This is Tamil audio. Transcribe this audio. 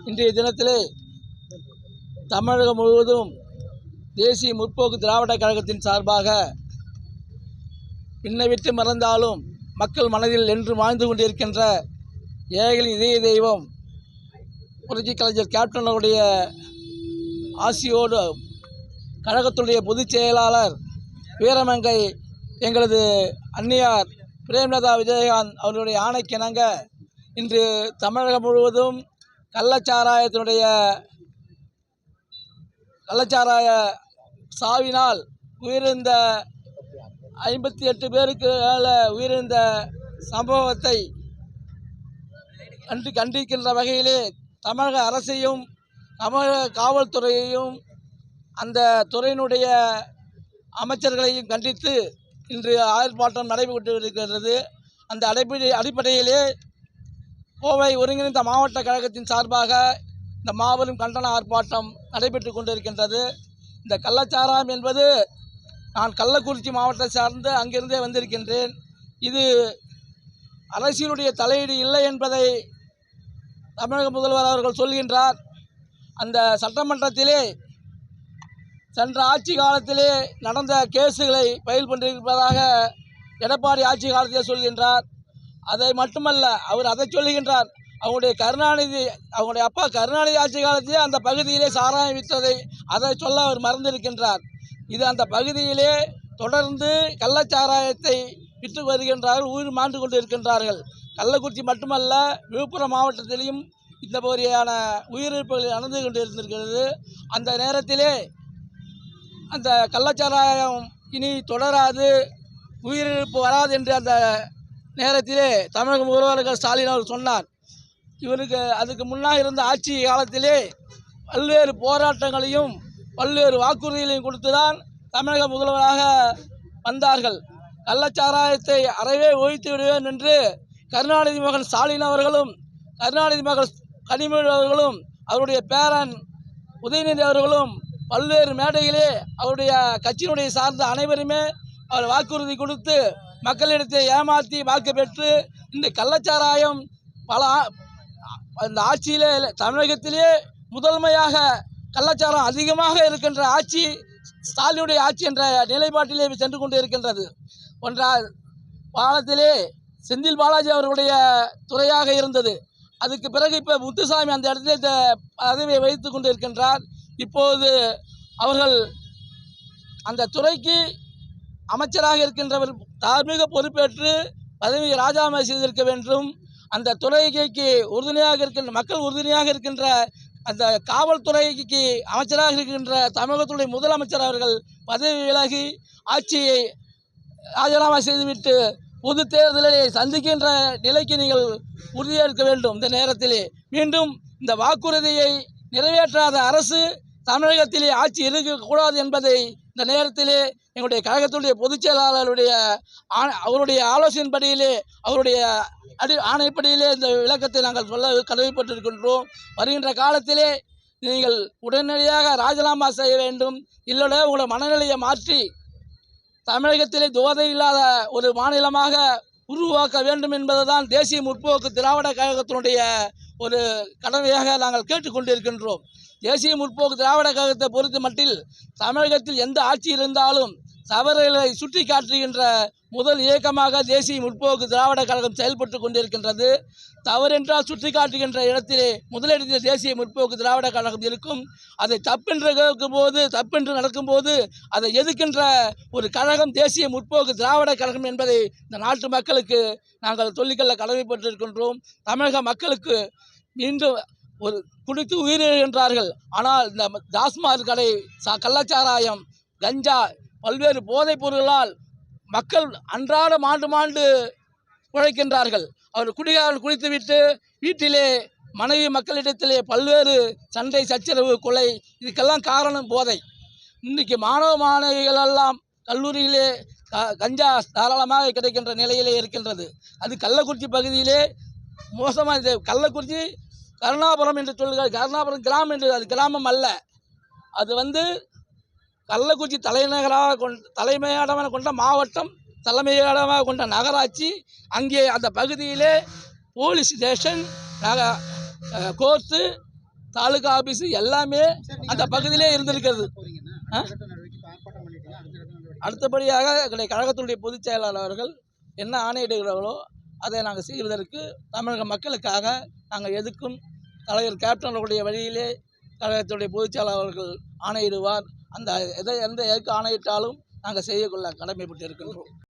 இன்றைய தினத்திலே தமிழகம் முழுவதும் தேசிய முற்போக்கு திராவிட கழகத்தின் சார்பாக பின்னைவிட்டு மறந்தாலும் மக்கள் மனதில் என்று வாழ்ந்து கொண்டிருக்கின்ற ஏழைகளின் இதய தெய்வம் புரட்சி கலைஞர் கேப்டன் அவருடைய ஆசியோடு கழகத்துடைய பொதுச் செயலாளர் வீரமங்கை எங்களது அன்னியார் பிரேம்லதா விஜயகாந்த் அவர்களுடைய ஆணைக்கிணங்க இன்று தமிழகம் முழுவதும் கள்ளச்சாராயத்தினுடைய கள்ளச்சாராய சாவினால் உயிரிழந்த ஐம்பத்தி எட்டு பேருக்கு மேலே உயிரிழந்த சம்பவத்தை கண்டு கண்டிக்கின்ற வகையிலே தமிழக அரசையும் தமிழக காவல்துறையையும் அந்த துறையினுடைய அமைச்சர்களையும் கண்டித்து இன்று ஆர்ப்பாட்டம் நடைபெற்று இருக்கிறது அந்த அடிப்படை அடிப்படையிலே கோவை ஒருங்கிணைந்த மாவட்ட கழகத்தின் சார்பாக இந்த மாபெரும் கண்டன ஆர்ப்பாட்டம் நடைபெற்று கொண்டிருக்கின்றது. இந்த கள்ளச்சாராயம் என்பது நான் கள்ளக்குறிச்சி மாவட்டத்தை சார்ந்து அங்கிருந்தே வந்திருக்கின்றேன். இது அரசியலுடைய தலையீடு இல்லை என்பதை தமிழக முதல்வர் அவர்கள் சொல்கின்றார். அந்த சட்டமன்றத்திலே சென்ற ஆட்சி காலத்திலே நடந்த கேஸுகளை பயில் பண்ணியிருப்பதாக எடப்பாடி ஆட்சி காலத்திலே சொல்கின்றார். அதை மட்டுமல்ல அவர் அதை சொல்லுகின்றார். அவங்களுடைய கருணாநிதி அவங்களுடைய அப்பா கருணாநிதி ஆட்சி காலத்திலே அந்த பகுதியிலே சாராயம் விற்றதை அதை சொல்ல அவர் மறந்திருக்கின்றார். இது அந்த பகுதியிலே தொடர்ந்து கள்ளச்சாராயத்தை விற்று வருகின்றார்கள் உயிர் மாண்டு கொண்டு இருக்கின்றார்கள் கள்ளக்குறிச்சி மட்டுமல்ல விழுப்புரம் மாவட்டத்திலையும் இந்த மாதிரியான உயிரிழப்புகள் நடந்து கொண்டு இருந்திருக்கிறது அந்த நேரத்திலே அந்த கள்ளச்சாராயம் இனி தொடராது உயிரிழப்பு வராது என்று அந்த நேரத்திலே தமிழக முதல்வர் ஸ்டாலின் அவர் சொன்னார். இவருக்கு அதுக்கு முன்னாக இருந்த ஆட்சி காலத்திலே பல்வேறு போராட்டங்களையும் பல்வேறு வாக்குறுதிகளையும் கொடுத்துதான் தமிழக முதல்வராக வந்தார்கள். கள்ளச்சாராயத்தை அறவே ஒழித்து விடுவேன் என்று கருணாநிதி மகன் ஸ்டாலின் அவர்களும் கருணாநிதி மகள் கனிமொழி அவர்களும் அவருடைய பேரன் உதயநிதி அவர்களும் பல்வேறு மேடைகளே அவருடைய கட்சியினுடைய சார்ந்த அனைவருமே அவர் வாக்குறுதி கொடுத்து மக்களிடத்தை ஏமாற்றி வாக்கு பெற்று இந்த கள்ளச்சாராயம் பல இந்த அந்த ஆட்சியிலே தமிழகத்திலே முதன்மையாக கள்ளச்சாரம் அதிகமாக இருக்கின்ற ஆட்சி ஸ்டாலினுடைய ஆட்சி என்ற நிலைப்பாட்டிலே சென்று கொண்டு இருக்கின்றது ஒன்றால் பாலத்திலே செந்தில் பாலாஜி அவர்களுடைய துறையாக இருந்தது. அதுக்கு பிறகு இப்போ முத்துசாமி அந்த இடத்துல இந்த பதவியை வைத்து கொண்டு இருக்கின்றார் இப்போது அவர்கள் அந்த துறைக்கு அமைச்சராக இருக்கின்றவர் தார்மீக பொறுப்பேற்று பதவியை ராஜினாமா செய்திருக்க வேண்டும். அந்த துறைக்கு உறுதுணையாக இருக்கின்ற மக்கள் உறுதுணையாக இருக்கின்ற அந்த காவல்துறைக்கு அமைச்சராக இருக்கின்ற தமிழகத்துடைய முதலமைச்சர் அவர்கள் பதவி விலகி ஆட்சியை ராஜினாமா செய்துவிட்டு பொது தேர்தலை சந்திக்கின்ற நிலைக்கு நீங்கள் உறுதியேற்க வேண்டும். இந்த நேரத்திலே மீண்டும் இந்த வாக்குறுதியை நிறைவேற்றாத அரசு தமிழகத்திலே ஆட்சி இருக்கக்கூடாது என்பதை இந்த நேரத்திலே எங்களுடைய கழகத்துடைய பொதுச் செயலாளருடைய ஆ- அவருடைய ஆலோசனைப்படியிலே அவருடைய அடி ஆணைப்படியிலே இந்த விளக்கத்தை நாங்கள் சொல்ல கடமைப்பட்டிருக்கின்றோம். வருகின்ற காலத்திலே நீங்கள் உடனடியாக ராஜினாமா செய்ய வேண்டும். இல்லைன்னா உங்களோட மனநிலையை மாற்றி தமிழகத்திலே துவதை இல்லாத ஒரு மாநிலமாக உருவாக்க வேண்டும் என்பதுதான் தேசிய முற்போக்கு திராவிட கழகத்தினுடைய ஒரு கடமையாக நாங்கள் கேட்டுக்கொண்டிருக்கின்றோம் தேசிய முற்போக்கு திராவிட கழகத்தை பொறுத்த மட்டில் தமிழகத்தில் எந்த ஆட்சி இருந்தாலும் தவறுகளை சுட்டி காட்டுகின்ற முதல் இயக்கமாக தேசிய முற்போக்கு திராவிட கழகம் செயல்பட்டு கொண்டிருக்கின்றது. தவறென்றால் சுட்டி காட்டுகின்ற இடத்திலே முதலிடத்தில் தேசிய முற்போக்கு திராவிட கழகம் இருக்கும். அதை தப்பென்று கேட்கும் போது தப்பென்று நடக்கும்போது அதை எதிர்க்கின்ற ஒரு கழகம் தேசிய முற்போக்கு திராவிட கழகம் என்பதை இந்த நாட்டு மக்களுக்கு நாங்கள் சொல்லிக்கொள்ள கடமைப்பட்டிருக்கின்றோம். தமிழக மக்களுக்கு மீண்டும் ஒரு குடித்து உயிரிழக்கின்றார்கள் ஆனால் இந்த டாஸ்மாக் கடை சா கள்ளச்சாராயம் கஞ்சா பல்வேறு போதைப் பொருள்களால் மக்கள் அன்றாடம் ஆண்டு மாண்டு உழைக்கின்றார்கள். அவர் குடிகாரன் குடித்துவிட்டு வீட்டிலே மனைவி மக்களிடத்திலே பல்வேறு சண்டை சச்சரவு கொலை இதுக்கெல்லாம் காரணம் போதை. இன்றைக்கி மாணவ மாணவிகள் எல்லாம் கல்லூரியிலே க- கஞ்சா தாராளமாக கிடைக்கின்ற நிலையிலே இருக்கின்றது. அது கள்ளக்குறிச்சி பகுதியிலே மோசமாக இந்த கள்ளக்குறிச்சி கருணாபுரம் என்று சொல்லுங்கள். கருணாபுரம் கிராமம் என்று அது கிராமம் அல்ல. அது வந்து கள்ளக்குறிச்சி தலைநகராக கொண்ட தலைமையிடமாக கொண்ட மாவட்டம் தலைமையிடமாக கொண்ட நகராட்சி அங்கே அந்த பகுதியிலே போலீஸ் ஸ்டேஷன் நக கோர்ட்டு தாலுகா ஆஃபீஸு எல்லாமே அந்த பகுதியிலே இருந்திருக்கிறது. அடுத்தபடியாக எங்களுடைய கழகத்தினுடைய பொதுச் செயலாளர்கள் என்ன ஆணையிடுகிறார்களோ அதை நாங்கள் செய்வதற்கு தமிழக மக்களுக்காக நாங்கள் எதுக்கும் தலைவர் கேப்டன் அவர்களுடைய வழியிலே கழகத்துடைய பொதுச் செயலாளர்கள் ஆணையிடுவார். அந்த எதை எந்த எதுக்கு ஆணையிட்டாலும் நாங்கள் செய்யக்கொள்ள கடமைப்பட்டு இருக்கின்றோம்.